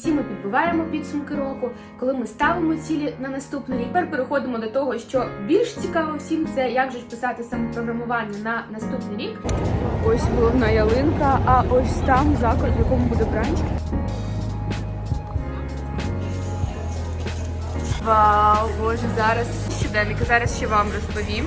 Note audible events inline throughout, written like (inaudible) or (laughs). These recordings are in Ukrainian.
Всі ми підбиваємо підсумки року, коли ми ставимо цілі на наступний рік. Тепер переходимо до того, що більш цікаво всім це як же ж писати самопрограмування на наступний рік. Ось головна ялинка, а ось там заклад, в якому буде бранч. Вау, боже, зараз щоденник. Зараз ще вам розповім.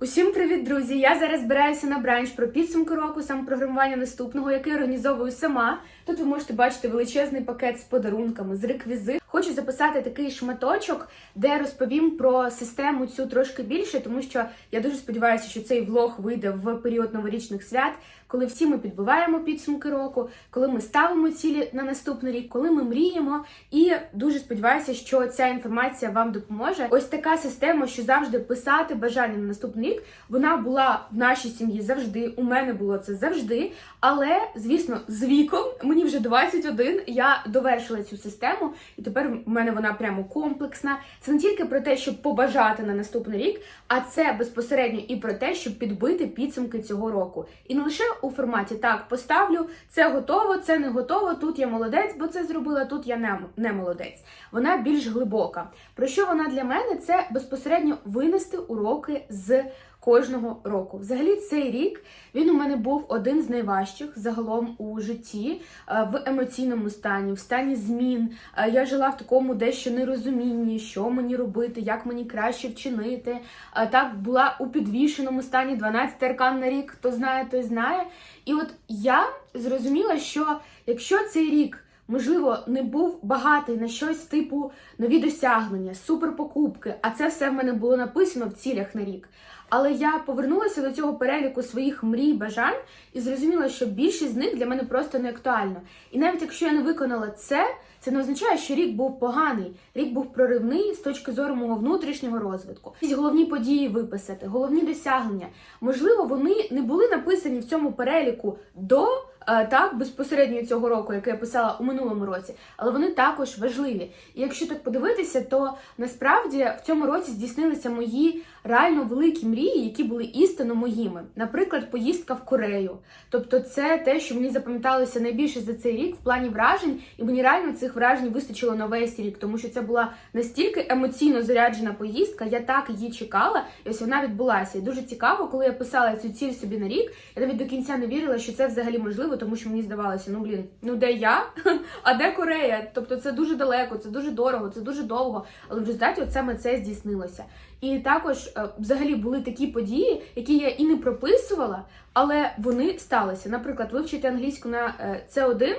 Усім привіт, друзі! Я зараз збираюся на бранч про підсумки року самопрограмування наступного, який організовую сама. Тут ви можете бачити величезний пакет з подарунками, з реквізит. Хочу записати такий шматочок, де розповім про систему цю трошки більше, тому що я дуже сподіваюся, що цей влог вийде в період новорічних свят, коли всі ми підбиваємо підсумки року, коли ми ставимо цілі на наступний рік, коли ми мріємо. І дуже сподіваюся, що ця інформація вам допоможе. Ось така система, що завжди писати бажання на наступний рік. Вона була в нашій сім'ї завжди. У мене було це завжди. Але звісно, з віком мені вже 21, Я довершила цю систему, і тепер в мене вона прямо комплексна. Це не тільки про те, щоб побажати на наступний рік, а це безпосередньо і про те, щоб підбити підсумки цього року. І не лише у форматі так поставлю, це готово, це не готово. Тут я молодець, бо це зробила. Тут я не молодець. Вона більш глибока. Про що вона для мене? Це безпосередньо винести уроки з кожного року. Взагалі, цей рік він у мене був один з найважчих загалом у житті, е, в емоційному стані, в стані змін. Е, Я жила в такому дещо нерозумінні, що мені робити, як мені краще вчинити. Е, Так була у підвішеному стані 12 аркан на рік. Хто знає, той знає. І от я зрозуміла, що якщо цей рік. Можливо, не був багатий на щось типу нові досягнення, суперпокупки, а це все в мене було написано в цілях на рік. Але я повернулася до цього переліку своїх мрій, бажань і зрозуміла, що більшість з них для мене просто не актуально. І навіть якщо я не виконала це, це не означає, що рік був поганий. Рік був проривний з точки зору мого внутрішнього розвитку. Ці головні події виписати, головні досягнення. Можливо, вони не були написані в цьому переліку до е, так безпосередньо цього року, яке я писала у минулому році, але вони також важливі. І якщо так подивитися, то насправді в цьому році здійснилися мої реально великі мрії, які були істинно моїми. Наприклад, поїздка в Корею. Тобто, це те, що мені запам'яталося найбільше за цей рік в плані вражень, і мені реально цих вражень вистачило на весь рік, тому що це була настільки емоційно заряджена поїздка. Я так її чекала, і ось вона відбулася. І дуже цікаво, коли я писала цю ціль собі на рік, я навіть до кінця не вірила, що це взагалі можливо, тому що мені здавалося, ну блін, ну де я, (laughs) а де Корея? Тобто це дуже далеко, це дуже дорого, це дуже довго. Але в результаті от саме це здійснилося. І також взагалі були такі події, які я і не прописувала, але вони сталися. Наприклад, вивчити англійську на е, С1.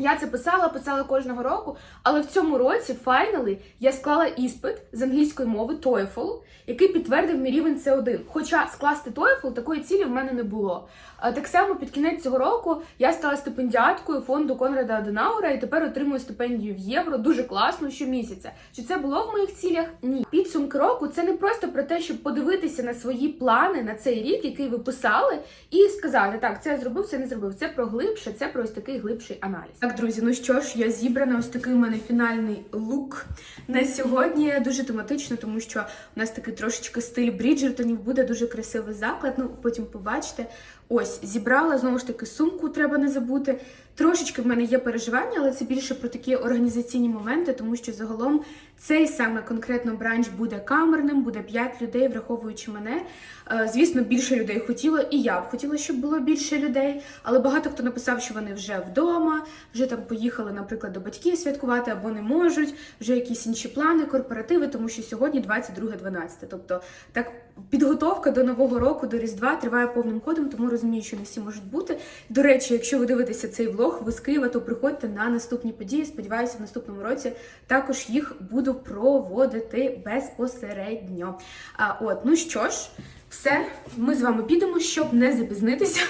Я це писала, писала кожного року, але в цьому році, файнали, я склала іспит з англійської мови TOEFL, який підтвердив мій рівень С1. Хоча скласти TOEFL такої цілі в мене не було. Так само під кінець цього року я стала стипендіаткою фонду Конрада Аденаура і тепер отримую стипендію в євро дуже класно щомісяця. Чи це було в моїх цілях? Ні. Підсумки року це не просто про те, щоб подивитися на свої плани на цей рік, який ви писали, і сказати, так, це я зробив, це не зробив. Це про глибше, це про ось такий глибший аналіз. Так, друзі, ну що ж, я зібрана. Ось такий у мене фінальний лук на сьогодні. Дуже тематично, тому що у нас такий трошечки стиль Бріджертонів, буде дуже красивий заклад. Ну, потім побачите. Ось, зібрала знову ж таки сумку, треба не забути. Трошечки в мене є переживання, але це більше про такі організаційні моменти, тому що загалом цей саме конкретно бранч буде камерним, буде 5 людей, враховуючи мене. Е, Звісно, більше людей хотіло, і я б хотіла, щоб було більше людей. Але багато хто написав, що вони вже вдома, вже там поїхали, наприклад, до батьків святкувати або не можуть, вже якісь інші плани, корпоративи, тому що сьогодні 22.12. Тобто так підготовка до нового року, до Різдва триває повним ходом, тому розумію, що не всі можуть бути. До речі, якщо ви дивитеся цей влог, ви з Києва, то приходьте на наступні події. Сподіваюся, в наступному році також їх буду проводити безпосередньо. А от, ну що ж. Все, ми з вами підемо, щоб не запізнитися,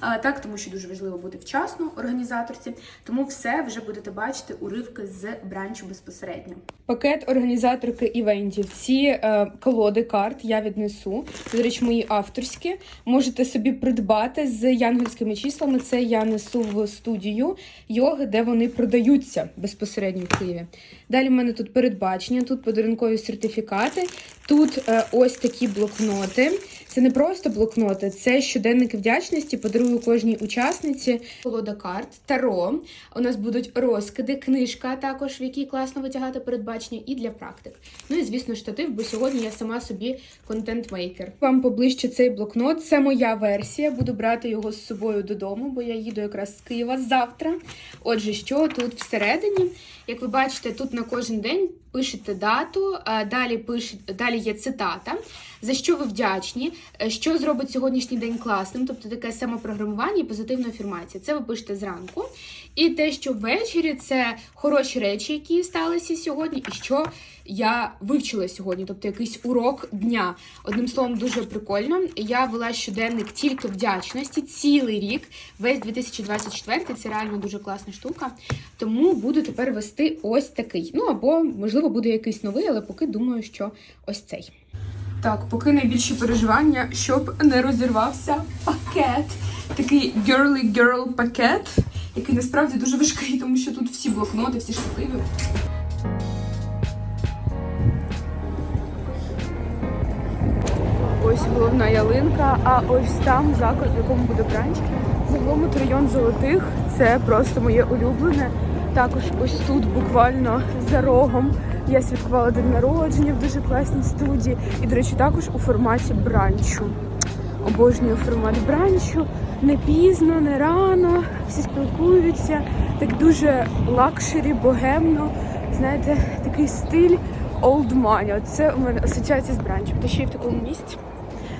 а, так, тому що дуже важливо бути вчасно організаторці. Тому все вже будете бачити уривки з бранчу безпосередньо. Пакет організаторки івентів. Ці е, колоди карт я віднесу. Це, до речі, мої авторські. Можете собі придбати з янгольськими числами. Це я несу в студію йоги, де вони продаються безпосередньо в Києві. Далі в мене тут передбачення, тут подарункові сертифікати, тут е, ось такі блокноти. Це не просто блокноти, це щоденники вдячності. Подарую кожній учасниці. Колода карт, таро. У нас будуть розкиди, книжка також, в якій класно витягати передбачення, і для практик. Ну і звісно, штатив, бо сьогодні я сама собі контент-мейкер. Вам поближче цей блокнот. Це моя версія. Буду брати його з собою додому, бо я їду якраз з Києва завтра. Отже, що тут всередині? Як ви бачите, тут на кожен день пишете дату, далі пишете, далі є цитата, за що ви вдячні, е, що зробить сьогоднішній день класним, тобто таке самопрограмування і позитивна афірмація. Це ви пишете зранку. І те, що ввечері, це хороші речі, які сталися сьогодні, і що я вивчила сьогодні, тобто якийсь урок дня. Одним словом, дуже прикольно. Я вела щоденник тільки вдячності цілий рік, весь 2024, Це реально дуже класна штука. Тому буду тепер вести ось такий. Ну або можливо буде якийсь новий, але поки думаю, що ось цей. Так, поки найбільші переживання, щоб не розірвався пакет. Такий girly girl пакет, який насправді дуже важкий, тому що тут всі блокноти, всі штативи. Ось головна ялинка, а ось там заклад, в якому буде бранч. Загалом от район золотих це просто моє улюблене. Також ось тут, буквально за рогом, я святкувала день народження в дуже класній студії. І, до речі, також у форматі бранчу. Обожнюю формат бранчу. Не пізно, не рано, всі спілкуються. Так дуже лакшері, богемно. Знаєте, такий стиль old money. Це у мене асоціація з бранчем. Та ще й в такому місці.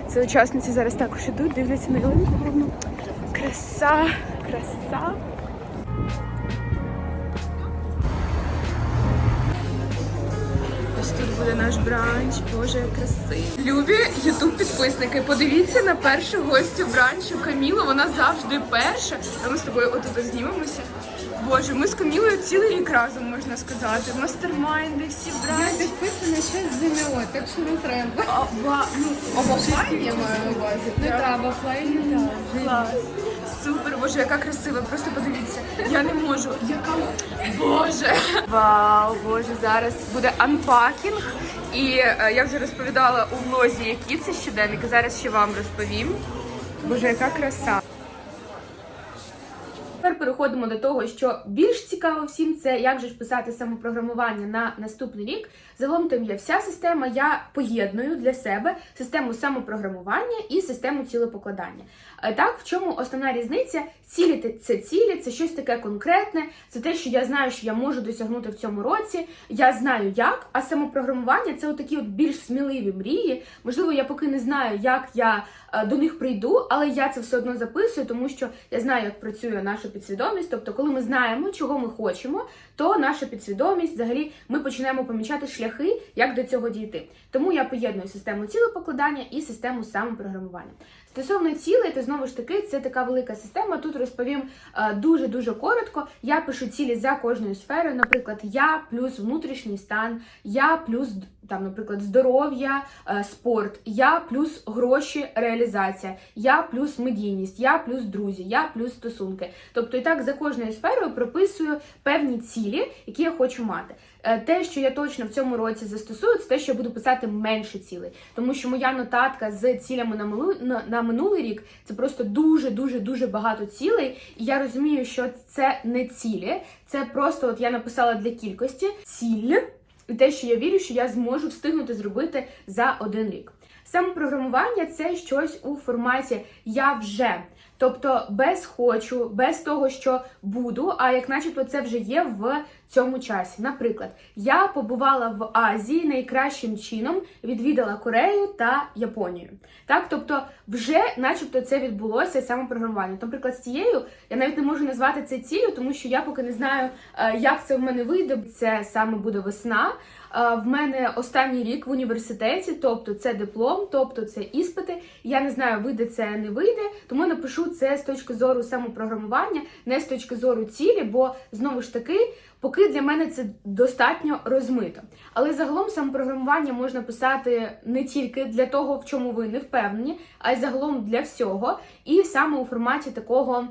Це учасниці зараз також ідуть, дивляться на ялинку. Краса, краса. Ось тут буде наш бранч, боже, як красиво. Любі ютуб підписники, подивіться на першу гостю бранчу Камілу. Вона завжди перша. А ми з тобою отут знімемося. Боже, ми з Камілою цілий рік разом можна сказати. Мастермайнди, всі Я бранчі. підписана ще з ЗНО, так що не треба. А, ва, ну, А я маю на увазі. Не Так. треба, в офлайні так. Клас. Супер, боже, яка красива. Просто подивіться. Я не можу. Яка Боже. Вау, боже, зараз буде анпакінг. І е, я вже розповідала у влозі, які це щоденники. Зараз ще вам розповім. Боже, яка краса. Тепер переходимо до того, що більш цікаво всім це як же ж писати самопрограмування на наступний рік. Загалом там є вся система. Я поєдную для себе систему самопрограмування і систему цілепокладання. Е, Так, в чому основна різниця? Цілі це цілі, це щось таке конкретне, це те, що я знаю, що я можу досягнути в цьому році. Я знаю як. А самопрограмування це отакі от більш сміливі мрії. Можливо, я поки не знаю, як я е, до них прийду, але я це все одно записую, тому що я знаю, як працює наша підсвідомість. Тобто, коли ми знаємо, чого ми хочемо, то наша підсвідомість взагалі ми починаємо помічати шляхи, як до цього дійти. Тому я поєдную систему цілепокладання і систему самопрограмування. Стосовно цілей, то знову ж таки це така велика система. Тут розповім дуже дуже коротко. Я пишу цілі за кожною сферою. Наприклад, я плюс внутрішній стан, я плюс там, наприклад, здоров'я, е, спорт, я плюс гроші, реалізація, я плюс медійність, я плюс друзі, я плюс стосунки. Тобто, і так за кожною сферою прописую певні цілі, які я хочу мати. Е, Те, що я точно в цьому році застосую, це те, що я буду писати менше цілей, тому що моя нотатка з цілями на на, на минулий рік це просто дуже дуже дуже багато цілей. І я розумію, що це не цілі, це просто от я написала для кількості ціль, і те, що я вірю, що я зможу встигнути зробити за один рік. Саме програмування це щось у форматі я вже. Тобто без хочу, без того, що буду, а як начебто це вже є в цьому часі. Наприклад, я побувала в Азії найкращим чином, відвідала Корею та Японію. Так, тобто, вже, начебто, це відбулося самопрограмування. Наприклад, з цією я навіть не можу назвати це ціллю, тому що я поки не знаю, е, як це в мене вийде. Це саме буде весна. В мене останній рік в університеті, тобто це диплом, тобто це іспити. Я не знаю, вийде це не вийде, тому я напишу це з точки зору самопрограмування, не з точки зору цілі, бо знову ж таки, поки для мене це достатньо розмито. Але загалом самопрограмування можна писати не тільки для того, в чому ви не впевнені, а й загалом для всього, і саме у форматі такого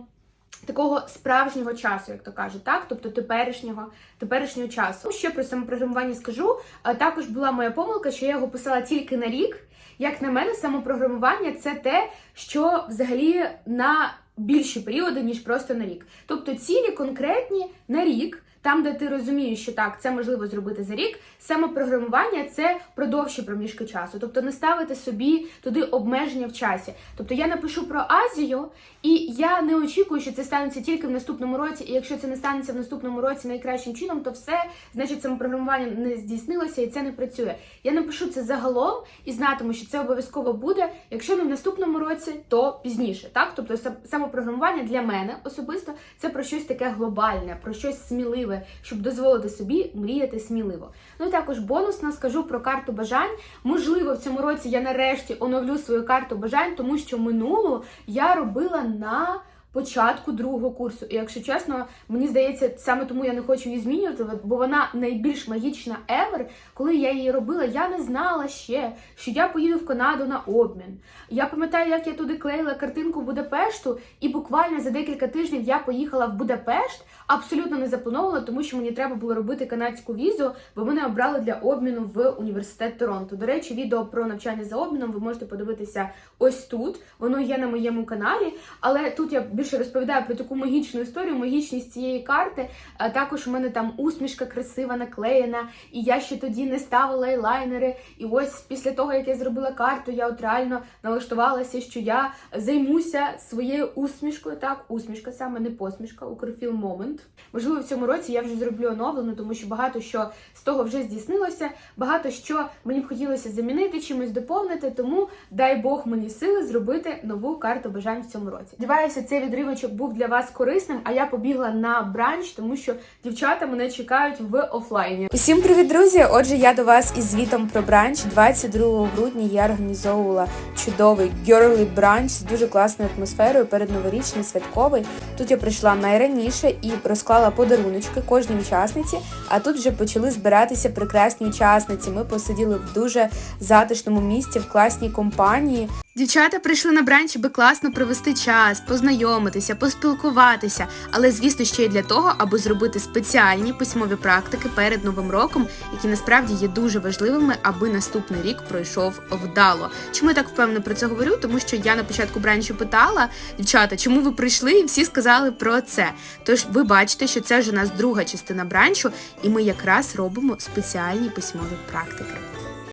Такого справжнього часу, як то кажуть, так, тобто теперішнього, теперішнього часу. Ще про самопрограмування скажу. Також була моя помилка, що я його писала тільки на рік. Як на мене, самопрограмування це те, що взагалі на більші періоди, ніж просто на рік. Тобто цілі конкретні на рік. Там, де ти розумієш, що так, це можливо зробити за рік, самопрограмування це продовші проміжки часу. Тобто не ставити собі туди обмеження в часі. Тобто я напишу про Азію, і я не очікую, що це станеться тільки в наступному році. І якщо це не станеться в наступному році найкращим чином, то все значить самопрограмування не здійснилося і це не працює. Я напишу це загалом і знатиму, що це обов'язково буде. Якщо не в наступному році, то пізніше. Так, тобто самопрограмування для мене особисто це про щось таке глобальне, про щось сміливе, щоб дозволити собі мріяти сміливо. Ну і також бонусно скажу про карту бажань. Можливо, в цьому році я нарешті оновлю свою карту бажань, тому що минулу я робила на початку другого курсу. І якщо чесно, мені здається, саме тому я не хочу її змінювати, бо вона найбільш магічна ever. Коли я її робила, я не знала ще, що я поїду в Канаду на обмін. Я пам'ятаю, як я туди клеїла картинку Будапешту, і буквально за декілька тижнів я поїхала в Будапешт, абсолютно не запланована, тому що мені треба було робити канадську візу, бо мене обрали для обміну в університет Торонто. До речі, відео про навчання за обміном ви можете подивитися ось тут. Воно є на моєму каналі. Але тут я більше розповідаю про таку магічну історію, магічність цієї карти. А також у мене там усмішка красива наклеєна, і я ще тоді не ставила ейлайнери. І ось після того, як я зробила карту, я от реально налаштувалася, що я займуся своєю усмішкою. Так, усмішка саме не посмішка, укрфіл момент. Можливо, в цьому році я вже зроблю оновлену, тому що багато що з того вже здійснилося, багато що мені б хотілося замінити, чимось доповнити. Тому дай Бог мені сили зробити нову карту бажань в цьому році. Сподіваюся, цей відривочок був для вас корисним. А я побігла на бранч, тому що дівчата мене чекають в офлайні. Усім привіт, друзі! Отже, я до вас із звітом про бранч. 22 грудня я організовувала чудовий girly бранч з дуже класною атмосферою передноворічний святковий. Тут я прийшла найраніше і розклала подаруночки кожній учасниці. А тут вже почали збиратися прекрасні учасниці. Ми посиділи в дуже затишному місці в класній компанії. Дівчата прийшли на бранч, аби класно провести час, познайомитися, поспілкуватися, але звісно ще й для того, аби зробити спеціальні письмові практики перед новим роком, які насправді є дуже важливими, аби наступний рік пройшов вдало. Чому я так впевнено про це говорю? Тому що я на початку бранчу питала дівчата, чому ви прийшли, і всі сказали про це. Тож ви бачите, що це вже у нас друга частина бранчу, і ми якраз робимо спеціальні письмові практики.